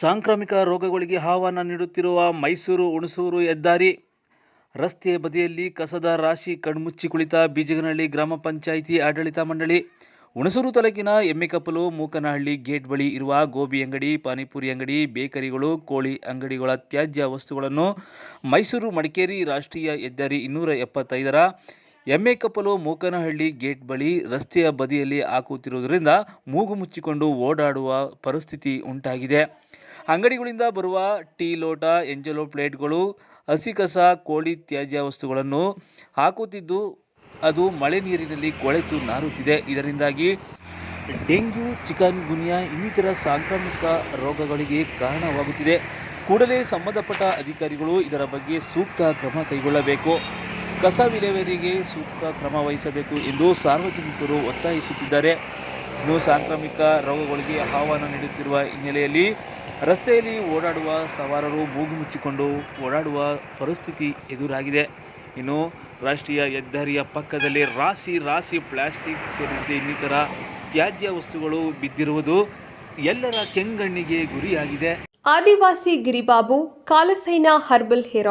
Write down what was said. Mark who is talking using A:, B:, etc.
A: ಸಾಂಕ್ರಾಮಿಕ ರೋಗಗಳಿಗೆ ಆಹ್ವಾನ ನೀಡುತ್ತಿರುವ ಮೈಸೂರು ಹುಣಸೂರು ಹೆದ್ದಾರಿ, ರಸ್ತೆ ಬದಿಯಲ್ಲಿ ಕಸದ ರಾಶಿ ಕಣ್ಮುಚ್ಚಿ ಕುಳಿತ ಬೀಜಗನಹಳ್ಳಿ ಗ್ರಾಮ ಪಂಚಾಯಿತಿ ಆಡಳಿತ ಮಂಡಳಿ, ಹುಣಸೂರು ತಾಲೂಕಿನ ಎಮ್ಮೆಕಪ್ಪಲು, ಮೂಕನಹಳ್ಳಿ ಗೇಟ್ ಬಳಿ ಇರುವ ಗೋಬಿ ಅಂಗಡಿ, ಪಾನಿಪುರಿ ಅಂಗಡಿ, ಬೇಕರಿಗಳು, ಕೋಳಿ ಅಂಗಡಿಗಳ ತ್ಯಾಜ್ಯ ವಸ್ತುಗಳನ್ನು ಮೈಸೂರು ಮಡಿಕೇರಿ ರಾಷ್ಟ್ರೀಯ ಹೆದ್ದಾರಿ ಇನ್ನೂರ ಎಪ್ಪತ್ತೈದರ ಎಮ್ಮೆಕಪ್ಪಲು ಮೂಕನಹಳ್ಳಿ ಗೇಟ್ ಬಳಿ ರಸ್ತೆಯ ಬದಿಯಲ್ಲಿ ಹಾಕುತ್ತಿರುವುದರಿಂದ ಮೂಗು ಮುಚ್ಚಿಕೊಂಡು ಓಡಾಡುವ ಪರಿಸ್ಥಿತಿ ಉಂಟಾಗಿದೆ. ಅಂಗಡಿಗಳಿಂದ ಬರುವ ಟೀ ಲೋಟ, ಎಂಜಲೋ ಪ್ಲೇಟ್ಗಳು, ಹಸಿ ಕಸ, ಕೋಳಿ ತ್ಯಾಜ್ಯ ವಸ್ತುಗಳನ್ನು ಹಾಕುತ್ತಿದ್ದು ಅದು ಮಳೆ ನೀರಿನಲ್ಲಿ ಕೊಳೆತು ನಾರುತ್ತಿದೆ. ಇದರಿಂದಾಗಿ ಡೆಂಗ್ಯೂ, ಚಿಕನ್, ಗುನಿಯಾ ಇನ್ನಿತರ ಸಾಂಕ್ರಾಮಿಕ ರೋಗಗಳಿಗೆ ಕಾರಣವಾಗುತ್ತಿದೆ. ಕೂಡಲೇ ಸಂಬಂಧಪಟ್ಟ ಅಧಿಕಾರಿಗಳು ಇದರ ಬಗ್ಗೆ ಸೂಕ್ತ ಕ್ರಮ ಕೈಗೊಳ್ಳಬೇಕು. ಕಸ ವಿಲೇವಾರಿಗೆ ಸೂಕ್ತ ಕ್ರಮ ವಹಿಸಬೇಕು ಎಂದು ಸಾರ್ವಜನಿಕರು ಒತ್ತಾಯಿಸುತ್ತಿದ್ದಾರೆ. ಇನ್ನು ಸಾಂಕ್ರಾಮಿಕ ರೋಗಗಳಿಗೆ ಆಹ್ವಾನ ನೀಡುತ್ತಿರುವ ಹಿನ್ನೆಲೆಯಲ್ಲಿ ರಸ್ತೆಯಲ್ಲಿ ಓಡಾಡುವ ಸವಾರರು ಮೂಗು ಮುಚ್ಚಿಕೊಂಡು ಓಡಾಡುವ ಪರಿಸ್ಥಿತಿ ಎದುರಾಗಿದೆ. ಇನ್ನು ರಾಷ್ಟ್ರೀಯ ಹೆದ್ದಾರಿಯ ಪಕ್ಕದಲ್ಲಿ ರಾಶಿ ರಾಶಿ ಪ್ಲಾಸ್ಟಿಕ್ ಸೇರಿದಂತೆ ಇನ್ನಿತರ ತ್ಯಾಜ್ಯ ವಸ್ತುಗಳು ಬಿದ್ದಿರುವುದು ಎಲ್ಲರ ಕೆಂಗಣ್ಣಿಗೆ ಗುರಿಯಾಗಿದೆ.
B: Adivasi Giribabu, Kalasaina herbal hair